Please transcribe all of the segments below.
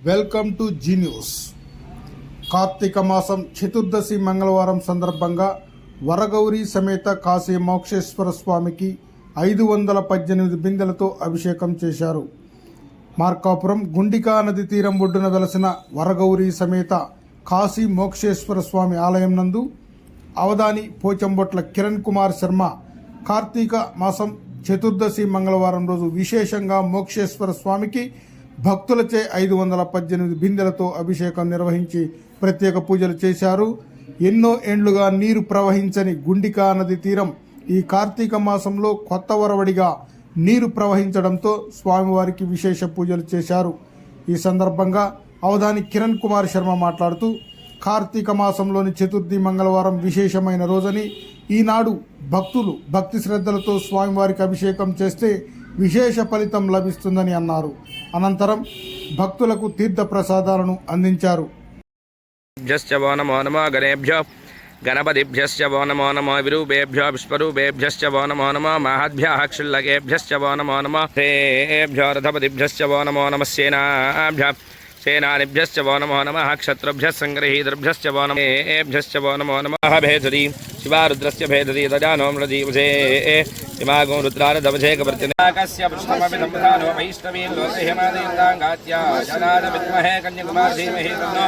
Welcome to Zee news. Karthika మాసం చతుర్దశి మంగళవారం సందర్భంగా వరగౌరి సమేత కాశీ మోక్షేశ్వర స్వామికి ఐదు వందల పద్దెనిమిది బిందెలతో అభిషేకం చేశారు. మార్కాపురం గుండికా నది తీరం ఒడ్డున వెలసిన వరగౌరి సమేత కాశీ మోక్షేశ్వర స్వామి ఆలయం నందు అవధాని పోచంబొట్ల కిరణ్ కుమార్ శర్మ కార్తీక మాసం చతుర్దశి మంగళవారం రోజు విశేషంగా మోక్షేశ్వర స్వామికి భక్తులచే ఐదు వందల పద్దెనిమిది బిందెలతో అభిషేకం నిర్వహించి ప్రత్యేక పూజలు చేశారు. ఎన్నో ఏండ్లుగా నీరు ప్రవహించని గుండికా నది తీరం ఈ కార్తీక మాసంలో కొత్త వరవడిగా నీరు ప్రవహించడంతో స్వామివారికి విశేష పూజలు చేశారు. ఈ సందర్భంగా అవధాని కిరణ్ కుమార్ శర్మ మాట్లాడుతూ కార్తీక మాసంలోని చతుర్థి మంగళవారం విశేషమైన రోజని ఈనాడు భక్తులు భక్తి శ్రద్ధలతో స్వామివారికి అభిషేకం చేస్తే విశేష ఫలితం లభిస్తుందని అన్నారు. అనంతరం భక్తులకు తీర్థ ప్రసాదాలను అందించారు భ్యశ్చవో గణపతిభ్యశ్చ వో నమో నమ విరూపేభ్యో విశ్వరూపేభ్యశ్చ వో నమో నమో మహాభ్యాక్షుల్లకేభ్యశ్చ వో నమో నమ హేభ్యో రథపతిభ్యశ్చ వో నమో నమస్సేనాభ్య नमो नमः सेनाभ्यः सेनानिभ्यश्च वो नमो नमः क्षत्रुभ्यः सङ्ग्रहीतृभ्यश्च वो नमेभ्यश्च वो नमो नमः भेदरी शिवारुद्रस्य भेदरी दजानो मृजीवसे इमागो रुद्रानदवशेकवर्तिनाकस्य पृष्ठमपि सम्प्रदानो वैष्णवीं लोकहिमादीर्दाङ्गात्या जनाद विद्महे कन्याकुमार धीमहि तन्नो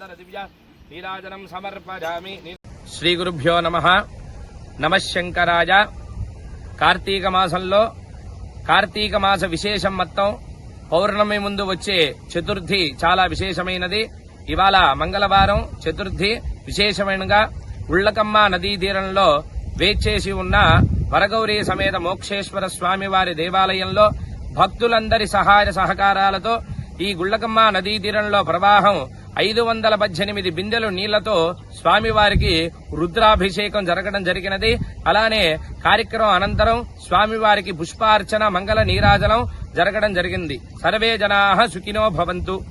నీరాజనం సమర్పయామి. శ్రీ గురుభ్యో నమ. నమశంకరాయ కార్తీక మాసంలో కార్తీక మాస విశేషం మొత్తం పౌర్ణమి ముందు వచ్చే చతుర్థి చాలా విశేషమైనది. ఇవాళ మంగళవారం చతుర్థి. విశేషమైనగా ఉళ్ళకమ్మ నదీ తీరంలో వేచేసి ఉన్న వరగౌరీ సమేత మోక్షేశ్వర స్వామి వారి దేవాలయంలో భక్తులందరి సహాయ సహకారాలతో ఈ గుళ్ళకమ్మ నదీ తీరంలో ప్రవాహం ఐదు వందల పద్దెనిమిది బిందెలు నీళ్ళతో స్వామివారికి రుద్రాభిషేకం జరగడం జరిగినది. అలానే కార్యక్రమం అనంతరం స్వామివారికి పుష్పార్చన మంగళ నీరాజనం జరగడం జరిగింది. సర్వే జనా సుఖినో భవంతు.